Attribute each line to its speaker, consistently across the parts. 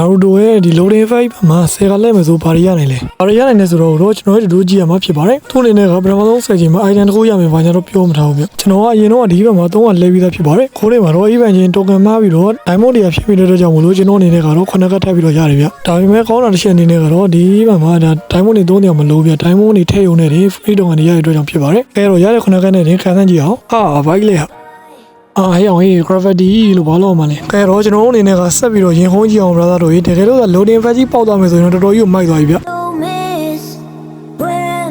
Speaker 1: နာရူတိုရဲ့ဒီ loading fight မှာဆယ်ကလက်မယ်ဆိုဘာတွေရနိုင်လဲဘာတွေရနိုင်လဲဆိုတော့တော့ကျွန်တော်တို့တို့ကြည့်ရမှာဖြစ်ပါတယ်သူ့အနေနဲ့ကပထမဆုံးဆယ်ချိန်မှာ item တစ်ခုရမယ်ဘာညာတော့ပြောမထားဘူးဗျကျွန်တော်ကအရင်တော့ဒီဘက်မှာသုံးကလဲပြီးသားဖြစ်ပါတယ်ခိုးထဲမှာတော့ event ချင်း token မှားပြီးတော့ diamond တွေဖြစ်ပြီးတဲ့အတွက်ကြောင့်မလို့ကျွန်တော်အနေနဲ့ကတော့ခုနကထပ်ပြီးတော့ရတယ်ဗျဒါပေမဲ့ကောင်းတာတစ်ချက်အနေနဲ့ကတော့ဒီ event မှာဒါ diamond တွေသုံးတယ်မလို့ဗျ diamond တွေထည့်ရုံနဲ့တင် free token တွေရတဲ့အတွက်ကြောင့်ဖြစ်ပါတယ်အဲတော့ရတဲ့ခုနကနဲ့တင်ခံစားကြည့်အောင်ဟာဘိုက်လေဟာ အာဟဲ့အောင်ဟေး gravity လို့ဘာလို့မှလဲကဲတော့ကျွန်တော်တို့အနေနဲ့ကဆက်ပြီးတော့ရင်ခုံးကြည့်အောင် brother တို့ရေတကယ်လို့က loading fast ကြီးပေါက်သွားမယ်ဆိုရင်တော့တော်တော်ကြီးကိုမိုက်သွားပြီဗျ
Speaker 2: Don't miss when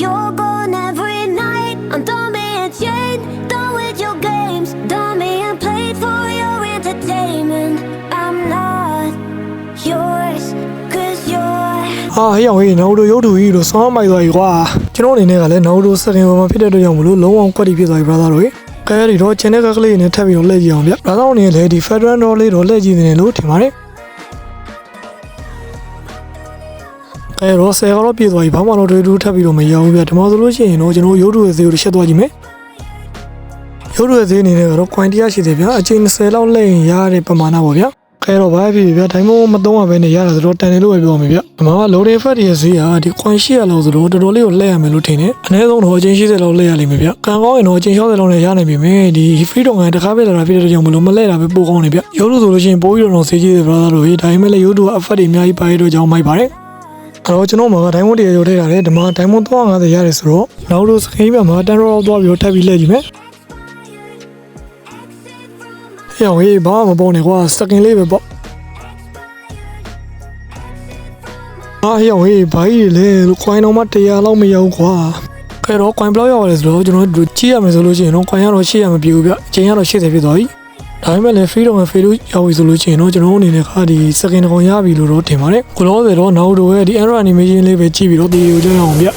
Speaker 2: you're gone every night. I'm done being chained, done with your games, done being played for your entertainment. I'm not yours, cause you're.
Speaker 1: ဟာဟေးအောင်ဟေးနောက်တို့ရုပ်တူကြီးလို့ဆောင်းမိုက်သွားပြီကွာကျွန်တော်အနေနဲ့ကလည်းနောက်တို့စကင်ပေါ်မှာဖြစ်တဲ့အတွက်ကြောင့်မလို့လုံးဝကွက်တီဖြစ်သွားပြီ brother တို့ရေ ကဲဒီတော့ချင်းတဲ့ကကလေးနဲ့ထပ်ပြီးတော့လှည့်ကြည့်အောင်ဗျ brother အနေနဲ့လည်းဒီ federal door လေးတော့လှည့်ကြည့်နေတယ်လို့ထင်ပါတယ်ကဲတော့ဆယ်ကတော့ပြည့်သွားပြီဘာမှတော့တွေတူးထပ်ပြီးတော့မရဘူးဗျဒီမှာဆိုလို့ရှိရင်တော့ကျွန်တော်ရုပ်တူရဲ့ဈေးကိုတစ်ချက်သွားကြည့်မယ်ရုပ်ရည်သေးအနေနဲ့ကတော့ coin တရားရှိတယ်ဗျာအချိန်20လောက်လက်ရင်ရတဲ့ပမာဏပေါ့ဗျာ ခဲတော့ဘာဖြစ်ဖြစ်ဗျာဒိုင်းမမသုံးရဘဲနဲ့ရတာဆိုတော့တန်တယ်လို့ပဲပြောမှာဗျာဒီမှာက loading fat ရဲ့ဈေးကဒီ coin 800လောက်ဆိုတော့တော်တော်လေးကိုလက်ရမယ်လို့ထင်တယ်အနည်းဆုံးတော့အချိန်80လောက်လက်ရလိမ့်မယ်ဗျာကံကောင်းရင်တော့အချိန်60လောက်နဲ့ရနိုင်ပြီမယ်ဒီ free တော့ငါတကားပြလာတာဖြစ်တဲ့ကြောင့်မလို့မလဲတာပဲပိုကောင်းနေဗျာရုပ်လို့ဆိုလို့ရှိရင်ပိုပြီးတော့ဈေးကြီးတယ် brother တို့ဒါပေမဲ့လည်းရုပ်တို့က effort တွေအများကြီးပါရတော့ကြောင်းမိုက်ပါတယ်အဲ့တော့ကျွန်တော်မှာဒိုင်းမွန်တရရုပ်ထည့်ရတယ်ဒီမှာဒိုင်းမွန်350ရတယ်ဆိုတော့နောက်တို့စကိန်းဘက်မှာ10ရောက်သွားပြီးတော့ထပ်ပြီးလက်ကြည့်မယ် ဟဲ့ဟေးဘာမှမပေါ်နေကွာစကင်လေးပဲပေါ့အာဟဲ့ဟေးဘာကြီးလဲကွိုင်းတော့မှ100လောက်မရောက်ကွာခဲတော့ကွိုင်းဘလောက်ရောက်လဲဆိုတော့ကျွန်တော်တို့ကြည့်ရမယ်ဆိုလို့ရှိရင်တော့ကွိုင်းကတော့800မပြည့်ဘူးဗျအချိန်ကတော့80ဖြစ်သွားပြီဒါပေမဲ့လည်း free တော့ free လို့ရောက်ပြီဆိုလို့ရှိရင်တော့ကျွန်တော်အနေနဲ့ခါဒီစကင်တကောင်ရပြီလို့တော့ထင်ပါတယ်ကိုလောဆယ်တော့နောက်တော့ရဲ့ဒီ error animation လေးပဲကြည့်ပြီးတော့ဒီကိုကြောက်အောင်ဗျ